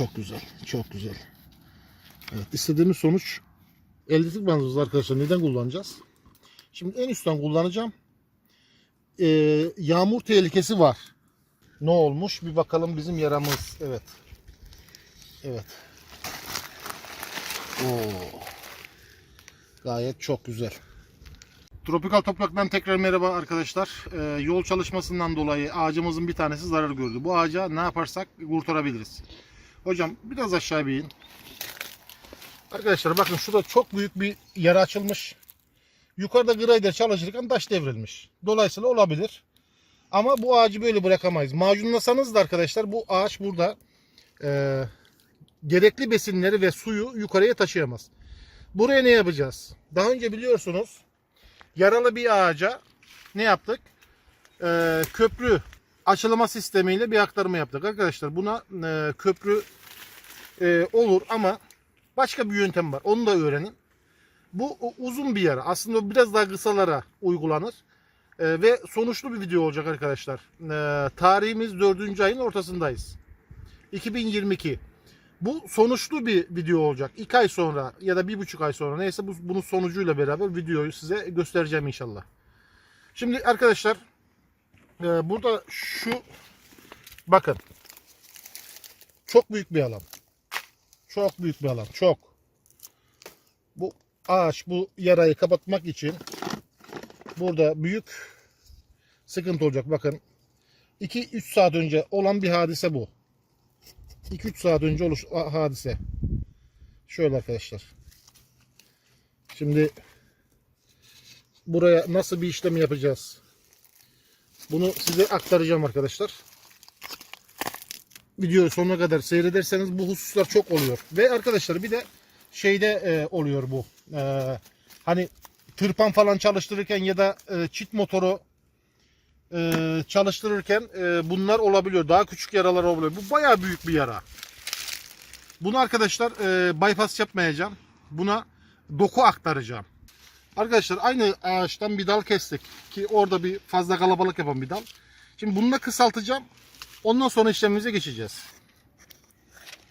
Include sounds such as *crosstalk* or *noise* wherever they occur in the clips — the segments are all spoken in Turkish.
Çok güzel. Çok güzel. Evet, istediğimiz sonuç elde etmemiz arkadaşlar. Neden kullanacağız? Şimdi en üstten kullanacağım. Ee, yağmur tehlikesi var. Ne olmuş? Bir bakalım bizim yaramız. Evet. Evet. Oo. Gayet çok güzel. Tropikal topraktan tekrar merhaba arkadaşlar. Ee, yol çalışmasından dolayı ağacımızın bir tanesi zarar gördü. Bu ağaca ne yaparsak kurtarabiliriz. Hocam biraz aşağı bir in. Arkadaşlar bakın şurada çok büyük bir yara açılmış. Yukarıda grader çalışırken taş devrilmiş. Dolayısıyla olabilir. Ama bu ağacı böyle bırakamayız. Macunlasanız da arkadaşlar bu ağaç burada e, gerekli besinleri ve suyu yukarıya taşıyamaz. Buraya ne yapacağız? Daha önce biliyorsunuz yaralı bir ağaca ne yaptık? E, köprü açılma sistemiyle bir aktarma yaptık. Arkadaşlar buna e, köprü e, olur ama başka bir yöntem var. Onu da öğrenin. Bu uzun bir yara. Aslında biraz daha kısalara uygulanır. E, ve sonuçlu bir video olacak arkadaşlar. E, tarihimiz 4. ayın ortasındayız. 2022. Bu sonuçlu bir video olacak. 2 ay sonra ya da 1,5 ay sonra neyse bu, bunun sonucuyla beraber videoyu size göstereceğim inşallah. Şimdi arkadaşlar e, burada şu bakın çok büyük bir alan. Çok büyük bir alan. Çok. Bu ağaç bu yarayı kapatmak için burada büyük sıkıntı olacak. Bakın 2-3 saat önce olan bir hadise bu. 2-3 saat önce oluş hadise. Şöyle arkadaşlar. Şimdi buraya nasıl bir işlem yapacağız? Bunu size aktaracağım arkadaşlar. Videoyu sonuna kadar seyrederseniz bu hususlar çok oluyor. Ve arkadaşlar bir de şeyde e, oluyor bu. E, hani tırpan falan çalıştırırken ya da e, çit motoru e, çalıştırırken e, bunlar olabiliyor. Daha küçük yaralar olabiliyor. Bu bayağı büyük bir yara. Bunu arkadaşlar e, bypass yapmayacağım. Buna doku aktaracağım. Arkadaşlar aynı ağaçtan bir dal kestik ki orada bir fazla kalabalık yapan bir dal. Şimdi bunu da kısaltacağım. Ondan sonra işlemimize geçeceğiz.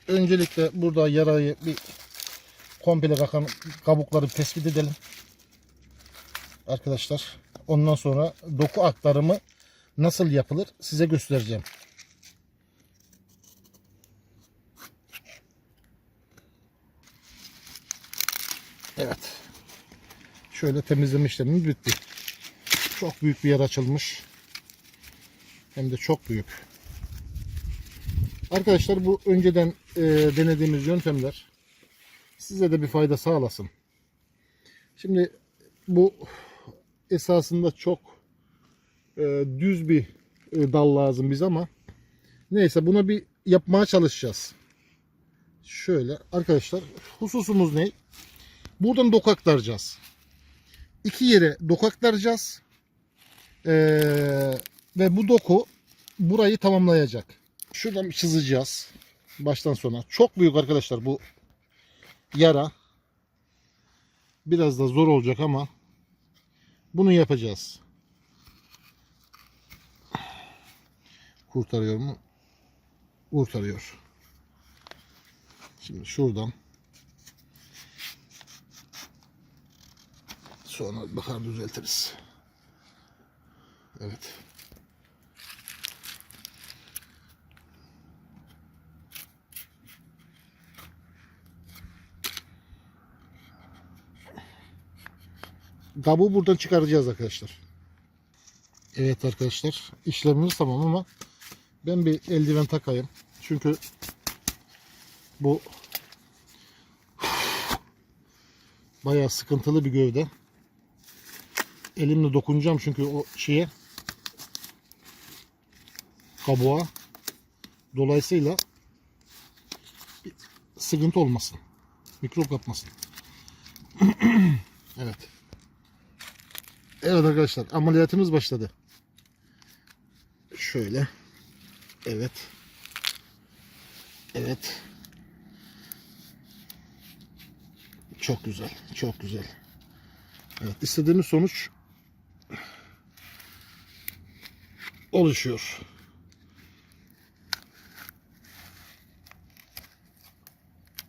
Öncelikle burada yarayı bir komple kakan kabukları tespit edelim. Arkadaşlar ondan sonra doku aktarımı nasıl yapılır size göstereceğim. Evet. Şöyle temizleme işlemimiz bitti. Çok büyük bir yer açılmış. Hem de çok büyük. Arkadaşlar bu önceden e, denediğimiz yöntemler size de bir fayda sağlasın. Şimdi bu esasında çok e, düz bir e, dal lazım biz ama neyse buna bir yapmaya çalışacağız. Şöyle arkadaşlar hususumuz ne? Buradan doku aktaracağız. İki yere doku aktaracağız. Ee, ve bu doku burayı tamamlayacak. Şuradan çizeceğiz. Baştan sona. Çok büyük arkadaşlar bu yara. Biraz da zor olacak ama bunu yapacağız. Kurtarıyor mu? Kurtarıyor. Şimdi şuradan sonra bakar düzeltiriz. Evet. Kabuğu buradan çıkaracağız arkadaşlar. Evet arkadaşlar işlemimiz tamam ama ben bir eldiven takayım. Çünkü bu *sighs* bayağı sıkıntılı bir gövde. Elimle dokunacağım çünkü o şeye kabuğa. Dolayısıyla sıkıntı olmasın. Mikrop kapmasın. *clears throat* evet. Evet arkadaşlar ameliyatımız başladı. Şöyle. Evet. Evet. Çok güzel. Çok güzel. Evet istediğimiz sonuç oluşuyor.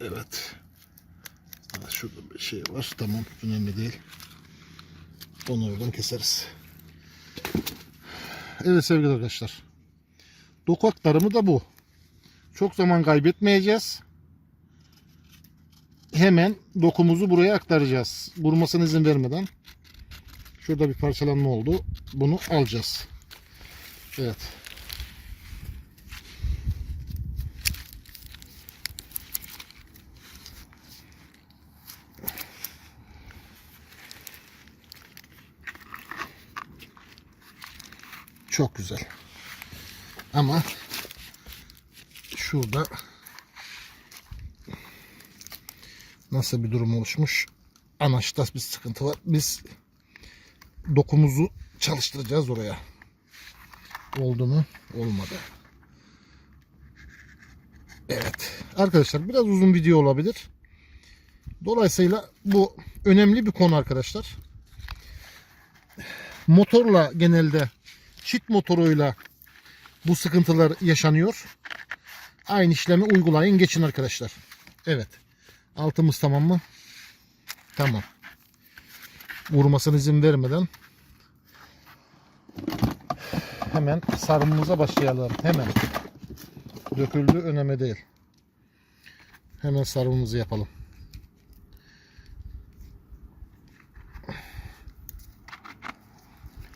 Evet. Şurada bir şey var. Tamam. Önemli değil. Onu oradan keseriz. Evet sevgili arkadaşlar. Doku aktarımı da bu. Çok zaman kaybetmeyeceğiz. Hemen dokumuzu buraya aktaracağız. Vurmasına izin vermeden. Şurada bir parçalanma oldu. Bunu alacağız. Evet. Çok güzel. Ama şurada nasıl bir durum oluşmuş? Anaçta bir sıkıntı var. Biz dokumuzu çalıştıracağız oraya. Oldu mu? Olmadı. Evet. Arkadaşlar biraz uzun video olabilir. Dolayısıyla bu önemli bir konu arkadaşlar. Motorla genelde çift motoruyla bu sıkıntılar yaşanıyor. Aynı işlemi uygulayın geçin arkadaşlar. Evet. Altımız tamam mı? Tamam. Vurmasına izin vermeden hemen sarımımıza başlayalım. Hemen. Döküldü önemli değil. Hemen sarımımızı yapalım.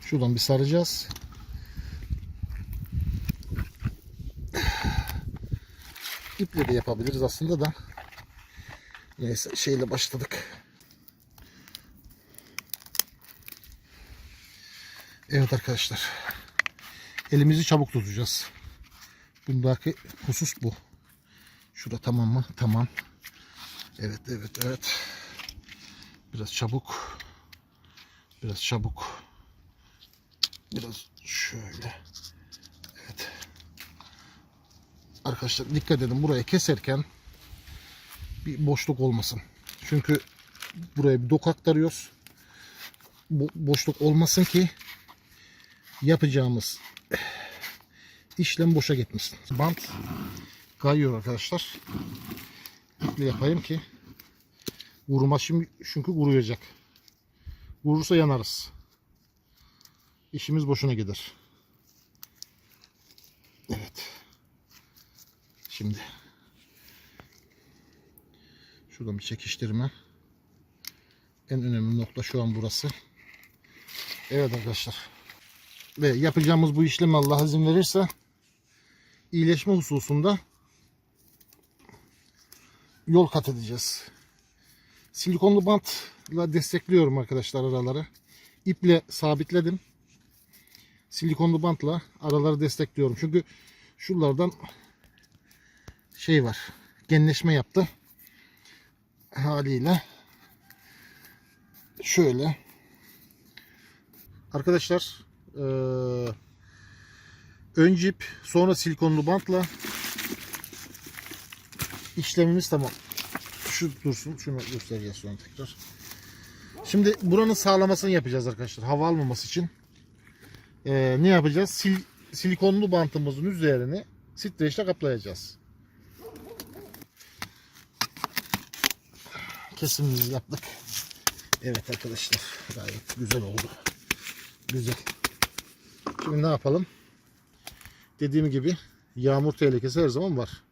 Şuradan bir saracağız. İple de yapabiliriz aslında da. Neyse şeyle başladık. Evet arkadaşlar. Elimizi çabuk tutacağız. Bundaki husus bu. Şurada tamam mı? Tamam. Evet evet evet. Biraz çabuk. Biraz çabuk. Biraz şöyle. Evet. Arkadaşlar dikkat edin burayı keserken bir boşluk olmasın. Çünkü buraya bir dok aktarıyoruz. Bu boşluk olmasın ki yapacağımız işlem boşa gitmesin. Bant kayıyor arkadaşlar. İple yapayım ki vurma şimdi çünkü vuruyacak. Vurursa yanarız. İşimiz boşuna gider. Evet. Şimdi şuradan bir çekiştirme. En önemli nokta şu an burası. Evet arkadaşlar. Ve yapacağımız bu işlemi Allah izin verirse iyileşme hususunda yol kat edeceğiz. Silikonlu bantla destekliyorum arkadaşlar araları. İple sabitledim. Silikonlu bantla araları destekliyorum. Çünkü şuralardan şey var. Genleşme yaptı. Haliyle şöyle arkadaşlar eee ön cip sonra silikonlu bantla işlemimiz tamam. Şu dursun. Şunu göstereceğiz sonra tekrar. Şimdi buranın sağlamasını yapacağız arkadaşlar. Hava almaması için. Ee, ne yapacağız? Sil, silikonlu bantımızın üzerini streçle kaplayacağız. Kesimimizi yaptık. Evet arkadaşlar. Gayet güzel oldu. Güzel. Şimdi ne yapalım? Dediğim gibi yağmur tehlikesi her zaman var.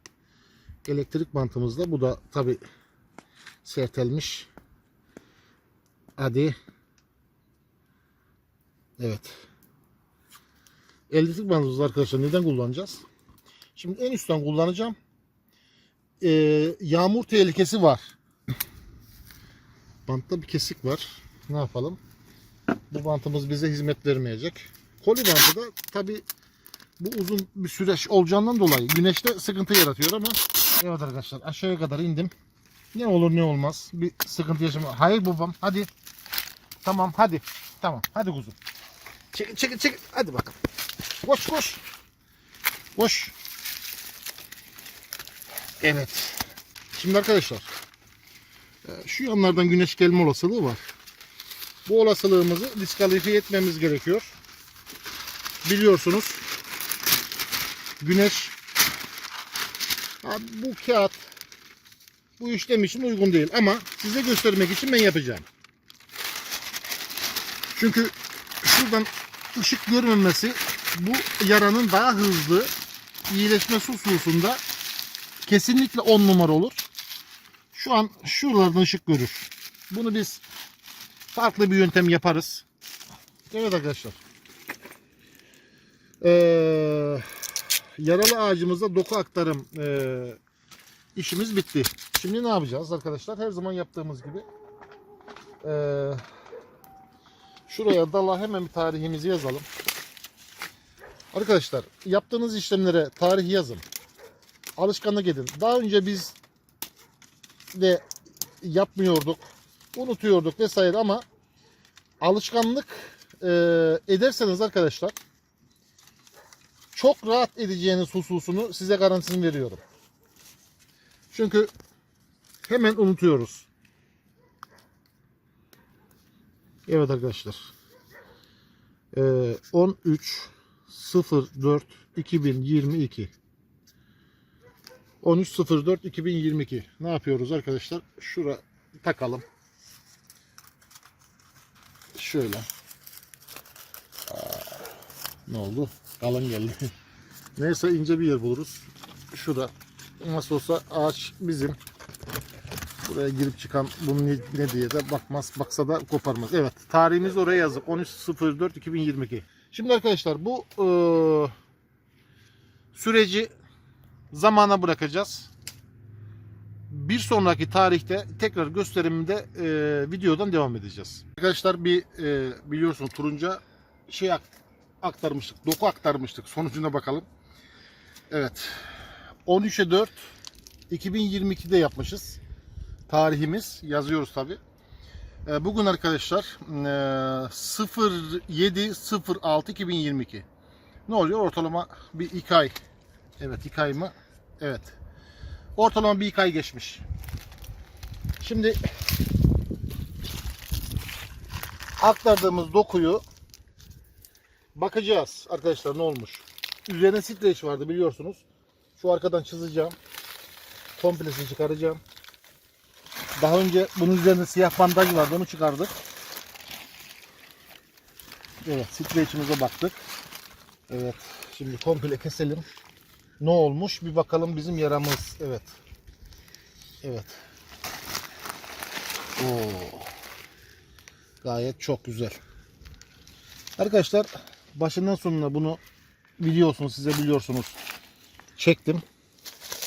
Elektrik bantımızda bu da tabi sertelmiş. Hadi. Evet. Elektrik bandımızı arkadaşlar neden kullanacağız? Şimdi en üstten kullanacağım. Ee, yağmur tehlikesi var. Bantta bir kesik var. Ne yapalım? Bu bantımız bize hizmet vermeyecek. Koli bantı da tabi bu uzun bir süreç olacağından dolayı güneşte sıkıntı yaratıyor ama evet arkadaşlar aşağıya kadar indim. Ne olur ne olmaz. Bir sıkıntı yaşama. Hayır babam hadi. Tamam hadi. Tamam hadi kuzum. Çekil çekil çekil. Hadi bakalım. Koş koş. Koş. Evet. Şimdi arkadaşlar e, şu yanlardan güneş gelme olasılığı var. Bu olasılığımızı diskalifiye etmemiz gerekiyor. Biliyorsunuz güneş Ha, bu kağıt bu işlem için uygun değil ama size göstermek için ben yapacağım. Çünkü şuradan ışık görmemesi bu yaranın daha hızlı iyileşmesi hususunda kesinlikle 10 numara olur. Şu an şuralardan ışık görür. Bunu biz farklı bir yöntem yaparız. Evet arkadaşlar. Ee, yaralı ağacımıza doku aktarım ee, işimiz bitti. Şimdi ne yapacağız arkadaşlar? Her zaman yaptığımız gibi ee, şuraya dala hemen bir tarihimizi yazalım. Arkadaşlar yaptığınız işlemlere tarih yazın. Alışkanlık edin. Daha önce biz de yapmıyorduk, unutuyorduk vesaire ama alışkanlık e, ederseniz arkadaşlar çok rahat edeceğiniz hususunu size garantisini veriyorum. Çünkü hemen unutuyoruz. Evet arkadaşlar. E, 13 04 2022 13.04 2022 ne yapıyoruz arkadaşlar? Şura takalım. Şöyle. Ne oldu? Kalın geldi. *laughs* Neyse ince bir yer buluruz. Şurada. Nasıl olsa ağaç bizim. Buraya girip çıkan bunun ne, ne diye de bakmaz. Baksa da koparmaz. Evet. Tarihimiz oraya yazdık. 13.04 2022. Şimdi arkadaşlar bu eee, süreci zamana bırakacağız. Bir sonraki tarihte tekrar gösteriminde e, videodan devam edeceğiz. Arkadaşlar bir e, biliyorsun turunca şey ak- aktarmıştık, doku aktarmıştık. Sonucuna bakalım. Evet. 13'e 4 2022'de yapmışız. Tarihimiz yazıyoruz tabi. Bugün arkadaşlar e, 07 06 2022. Ne oluyor? Ortalama bir 2 ay Evet iki ay mı? Evet. Ortalama bir iki ay geçmiş. Şimdi aktardığımız dokuyu bakacağız arkadaşlar ne olmuş. Üzerine streç vardı biliyorsunuz. Şu arkadan çizeceğim. Komplesini çıkaracağım. Daha önce bunun üzerinde siyah bandaj vardı onu çıkardık. Evet streçimize baktık. Evet şimdi komple keselim ne olmuş bir bakalım bizim yaramız. Evet. Evet. Oo. Gayet çok güzel. Arkadaşlar başından sonuna bunu biliyorsunuz size biliyorsunuz. Çektim.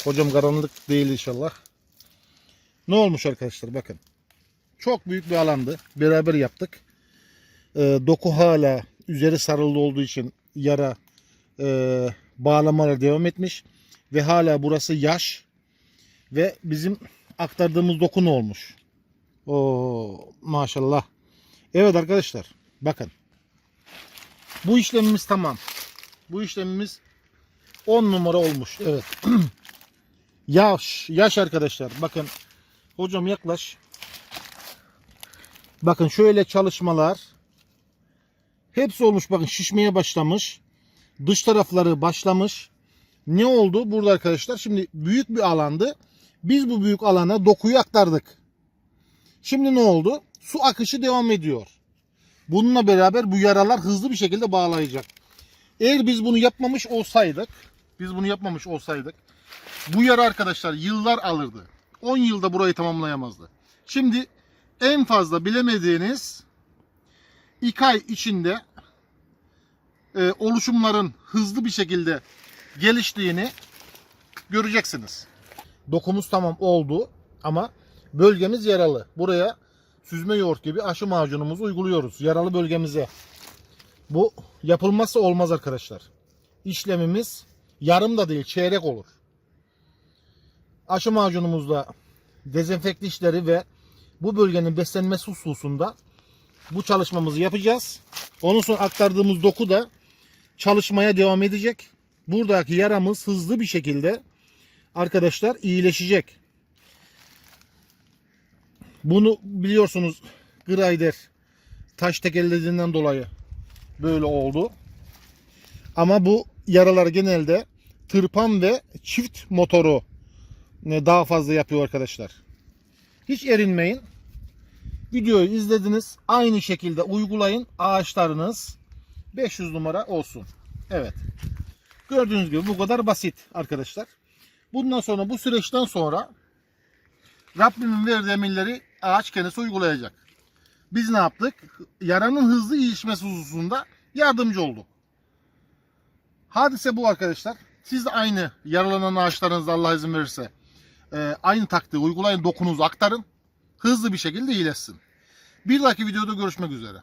Hocam karanlık değil inşallah. Ne olmuş arkadaşlar bakın. Çok büyük bir alandı. Beraber yaptık. Ee, doku hala üzeri sarılı olduğu için yara e, bağlamalar devam etmiş ve hala burası yaş ve bizim aktardığımız dokun olmuş. O maşallah. Evet arkadaşlar bakın. Bu işlemimiz tamam. Bu işlemimiz 10 numara olmuş. Evet. *clears throat* yaş, yaş arkadaşlar. Bakın hocam yaklaş. Bakın şöyle çalışmalar hepsi olmuş bakın şişmeye başlamış. Dış tarafları başlamış. Ne oldu burada arkadaşlar? Şimdi büyük bir alandı. Biz bu büyük alana dokuyu aktardık. Şimdi ne oldu? Su akışı devam ediyor. Bununla beraber bu yaralar hızlı bir şekilde bağlayacak. Eğer biz bunu yapmamış olsaydık, biz bunu yapmamış olsaydık, bu yara arkadaşlar yıllar alırdı. 10 yılda burayı tamamlayamazdı. Şimdi en fazla bilemediğiniz 2 ay içinde e, oluşumların hızlı bir şekilde geliştiğini göreceksiniz. Dokumuz tamam oldu ama bölgemiz yaralı. Buraya süzme yoğurt gibi aşı macunumuzu uyguluyoruz yaralı bölgemize. Bu yapılmazsa olmaz arkadaşlar. İşlemimiz yarım da değil çeyrek olur. Aşı macunumuzla dezenfekte işleri ve bu bölgenin beslenmesi hususunda bu çalışmamızı yapacağız. Onun sonra aktardığımız doku da çalışmaya devam edecek. Buradaki yaramız hızlı bir şekilde arkadaşlar iyileşecek. Bunu biliyorsunuz Grider taş tekellediğinden dolayı böyle oldu. Ama bu yaralar genelde tırpan ve çift motoru daha fazla yapıyor arkadaşlar. Hiç erinmeyin. Videoyu izlediniz. Aynı şekilde uygulayın. Ağaçlarınız 500 numara olsun. Evet. Gördüğünüz gibi bu kadar basit arkadaşlar. Bundan sonra bu süreçten sonra Rabbimin verdiği emirleri ağaç kendisi uygulayacak. Biz ne yaptık? Yaranın hızlı iyileşmesi hususunda yardımcı olduk. Hadise bu arkadaşlar. Siz de aynı yaralanan ağaçlarınızda Allah izin verirse e, aynı taktiği uygulayın, dokunuzu aktarın. Hızlı bir şekilde iyileşsin. Bir dahaki videoda görüşmek üzere.